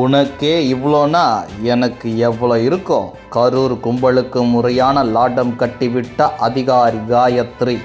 உனக்கே இவ்வளோனா எனக்கு எவ்வளோ இருக்கும்? கரூர் கும்பலுக்கு முறையான லாடம் கட்டிவிட்ட அதிகாரி காயத்ரி.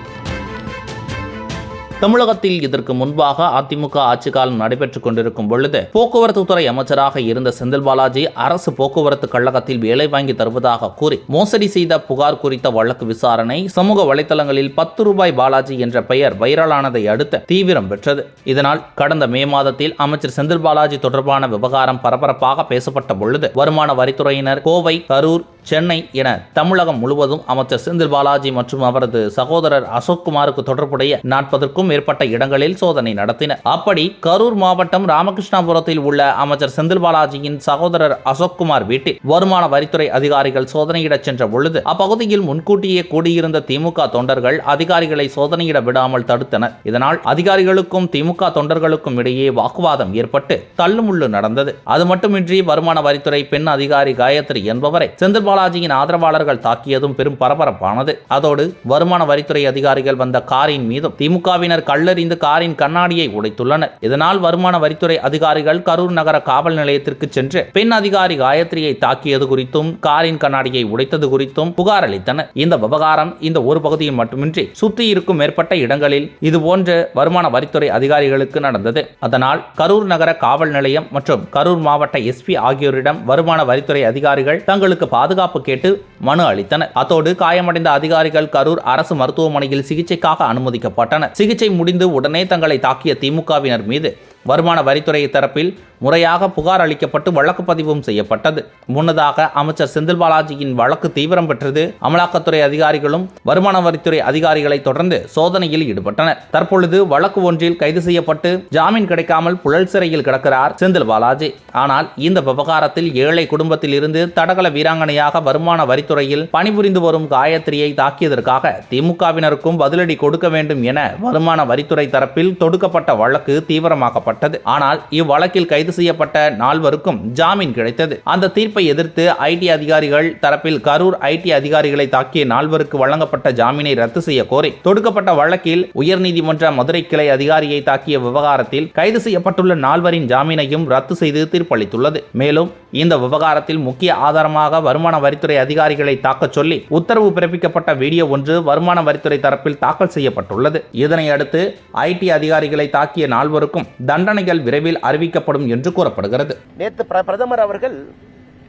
தமிழகத்தில் இதற்கு முன்பாக அதிமுக ஆட்சி காலம் நடைபெற்றுக் கொண்டிருக்கும் பொழுது போக்குவரத்து துறை அமைச்சராக இருந்த செந்தில் பாலாஜி அரசு போக்குவரத்து கழகத்தில் வேலை வாங்கி தருவதாக கூறி மோசடி செய்த புகார் குறித்த வழக்கு விசாரணை சமூக வலைதளங்களில் பத்து ரூபாய் பாலாஜி என்ற பெயர் வைரலானதை அடுத்து தீவிரம் பெற்றது. இதனால் கடந்த மே மாதத்தில் அமைச்சர் செந்தில் பாலாஜி தொடர்பான விவகாரம் பரபரப்பாக பேசப்பட்ட பொழுது வருமான வரித்துறையினர் கோவை கரூர் சென்னை என தமிழகம் முழுவதும் அமைச்சர் செந்தில் பாலாஜி மற்றும் அவரது சகோதரர் அசோக்குமாருக்கு தொடர்புடைய நாற்பதற்கும் மேற்பட்ட இடங்களில் சோதனை நடத்தினர். அப்படி கரூர் மாவட்டம் ராமகிருஷ்ணாபுரத்தில் உள்ள அமைச்சர் செந்தில் பாலாஜியின் சகோதரர் அசோக்குமார் வீட்டில் வருமான வரித்துறை அதிகாரிகள் சோதனையிடச் சென்ற பொழுது அப்பகுதியில் முன்கூட்டியே கூடியிருந்த திமுக தொண்டர்கள் அதிகாரிகளை சோதனையிட விடாமல் தடுத்தனர். இதனால் அதிகாரிகளுக்கும் திமுக தொண்டர்களுக்கும் இடையே வாக்குவாதம் ஏற்பட்டு தள்ளுமுள்ளு நடந்தது. அது மட்டுமின்றி வருமான வரித்துறை பெண் அதிகாரி காயத்ரி என்பவரை செந்தில் பாலாஜியின் ஆதரவாளர்கள் தாக்கியதும் பெரும் பரபரப்பானது. அதோடு வருமான வரித்துறை அதிகாரிகள் வந்த காரின் மீதும் திமுகவினர் கல்லறிந்து காரின் கண்ணாடியை உடைத்துள்ளனர். இதனால் வருமான வரித்துறை அதிகாரிகள் கரூர் நகர காவல் நிலையத்திற்கு சென்று பெண் அதிகாரி காயத்ரியை தாக்கியது குறித்தும் காரின் கண்ணாடியை உடைத்தது குறித்தும் புகார் அளித்தனர். இந்த விவகாரம் இந்த ஒரு பகுதியில் மட்டுமின்றி சுற்றி இருக்கும் மேற்பட்ட இடங்களில் இதுபோன்ற வருமான வரித்துறை அதிகாரிகளுக்கு நடந்தது. அதனால் கரூர் நகர காவல் நிலையம் மற்றும் கரூர் மாவட்ட எஸ்பி ஆகியோரிடம் வருமான வரித்துறை அதிகாரிகள் தங்களுக்கு பாதுகாப்பு கேட்டு மனு அளித்தனர். அத்தோடு காயமடைந்த அதிகாரிகள் கரூர் அரசு மருத்துவமனையில் சிகிச்சைக்காக அனுமதிக்கப்பட்டனர். சிகிச்சை முடிந்து உடனே தங்களை தாக்கிய திமுகவினர் மீது வருமான வரித்துறை தரப்பில் முறையாக புகார் அளிக்கப்பட்டு வழக்கு பதிவும் செய்யப்பட்டது. முன்னதாக அமைச்சர் செந்தில் பாலாஜியின் வழக்கு தீவிரம் பெற்றது. அமலாக்கத்துறை அதிகாரிகளும் வருமான வரித்துறை அதிகாரிகளை தொடர்ந்து சோதனையில் ஈடுபட்டனர். தற்பொழுது வழக்கு ஒன்றில் கைது செய்யப்பட்டு ஜாமீன் கிடைக்காமல் புழல் சிறையில் கிடக்கிறார் செந்தில் பாலாஜி. ஆனால் இந்த விவகாரத்தில் ஏழை குடும்பத்தில் இருந்து தடகள வீராங்கனையாக வருமான வரித்துறையில் பணிபுரிந்து வரும் காயத்ரியை தாக்கியதற்காக திமுகவினருக்கும் பதிலடி கொடுக்க வேண்டும் என வருமான வரித்துறை தரப்பில் தொடுக்கப்பட்ட வழக்கு தீவிரமாக்கப்பட்டது. ஆனால் இவ்வழக்கில் கைது செய்யப்பட்ட நால்வருக்கும் ஜாமீன் கிடைத்தது. அந்த தீர்ப்பை எதிர்த்து ஐடி அதிகாரிகள் தரப்பில் கரூர் ஐடி அதிகாரிகளை தாக்கிய நால்வருக்கு வழங்கப்பட்ட ஜாமீனை ரத்து செய்ய கோரி தொடுக்கப்பட்ட வழக்கில் உயர்நீதிமன்ற மதுரை கிளை அதிகாரியை தாக்கிய விவகாரத்தில் கைது செய்யப்பட்டுள்ள நால்வரின் ஜாமீனையும் ரத்து செய்து தீர்ப்பளித்துள்ளது. மேலும் இந்த விவகாரத்தில் முக்கிய ஆதாரமாக வருமான வரித்துறை அதிகாரிகளை தாக்கச் சொல்லி உத்தரவு பிறப்பிக்கப்பட்ட வீடியோ ஒன்று வருமான வரித்துறை தரப்பில் தாக்கல் செய்யப்பட்டுள்ளது. இதனை அடுத்து ஐடி அதிகாரிகளை தாக்கிய நால்வருக்கும் தண்டனைகள் விரைவில் அறிவிக்கப்படும் என்று கூறப்படுகிறது. நேற்று பிர- பிரதமர் அவர்கள்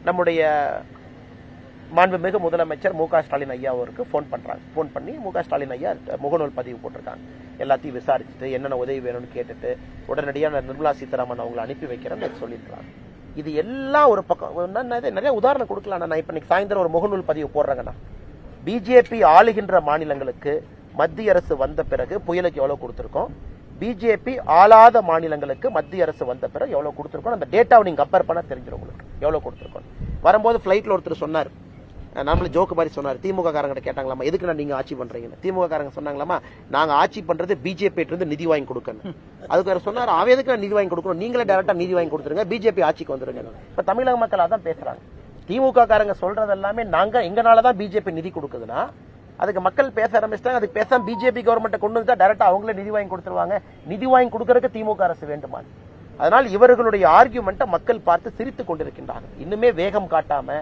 நம்முடைய மாண்புமிகு முதலமைச்சர் மு க ஸ்டாலின் ஐயா அவருக்கு ஃபோன் பண்றாங்க. ஃபோன் பண்ணி மு க ஸ்டாலின் ஐயா முகநூல் பதிவு போட்டிருக்காங்க. எல்லாத்தையும் விசாரிச்சுட்டு என்னென்ன உதவி வேணும்னு கேட்டுட்டு உடனடியாக நிர்மலா சீதாராமன் அவங்களை அனுப்பி வைக்கிறேன்னு சொல்லியிருக்கிறாங்க. இது எல்லாம் ஒரு பக்கம். இது? நிறைய உதாரணம் கொடுக்கலாம் நான் இப்போ இன்னைக்கு சாயந்தரம் ஒரு முகநூல் பதிவு போடுறாங்கண்ணா. பிஜேபி ஆளுகின்ற மாநிலங்களுக்கு மத்திய அரசு வந்த பிறகு புயலுக்கு எவ்வளவு கொடுத்துருக்கோம்? பிஜேபி ஆளாத மாநிலங்களுக்கு மத்திய அரசு வந்த பிறகு எவ்வளவு கொடுத்துருக்கோம்? அந்த டேட்டாவை நீங்க கம்பேர் பண்ண தெரிஞ்சிடும் உங்களுக்கு. எவ்வளவு கொடுத்துருக்கோம்? வரும்போது ஃபிளைட்ல ஒருத்தர் சொன்னார். நாமளும் நம்மள ஜோக்கு மாதிரி சொன்னார். திமுக காரங்கிட்ட கேட்டாங்களாமா எதுக்கு நான் நீங்க ஆட்சி பண்றீங்கன்னு. திமுக காரங்க சொன்னாங்களாமா நாங்க ஆட்சி பண்றது பிஜேபி இருந்து நிதி வாங்கி கொடுக்கணும் அதுக்கு வேற சொன்னார் அவன் எதுக்கு நான் நிதி வாங்கி கொடுக்கணும்? நீங்களே டேரக்டா நிதி வாங்கி கொடுத்துருங்க பிஜேபி ஆட்சிக்கு வந்துருங்க. இப்ப தமிழக மக்கள் அதான் பேசுறாங்க. திமுக காரங்க சொல்றது எல்லாமே நாங்க எங்கனால தான் பிஜேபி நிதி கொடுக்குதுன்னா அதுக்கு மக்கள் பேச ஆரம்பிச்சிட்டாங்க அதுக்கு பேசாம பிஜேபி கவர்மெண்ட் கொண்டு வந்துட்டா டேரக்டா அவங்களே நிதி வாங்கி கொடுத்துருவாங்க. நிதி வாங்கி கொடுக்கறதுக்கு திமுக அரசு வேண்டுமா? அதனால் இவர்களுடைய ஆர்கியூமெண்ட்டை மக்கள் பார்த்து சிரித்துக் கொண்டிருக்கின்றார்கள். இன்னுமே வேகம் காட்டாம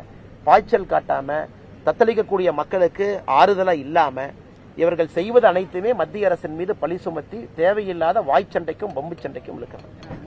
பாய்ச்சல் காட்டாமல் தத்தளிக்கக்கூடிய மக்களுக்கு ஆறுதலாக இல்லாமல் இவர்கள் செய்வது அனைத்துமே மத்திய அரசின் மீது பழி சுமத்தி தேவையில்லாத வாய்ச்சண்டைக்கும் பம்பு சண்டைக்கும் இழுக்கிறாங்க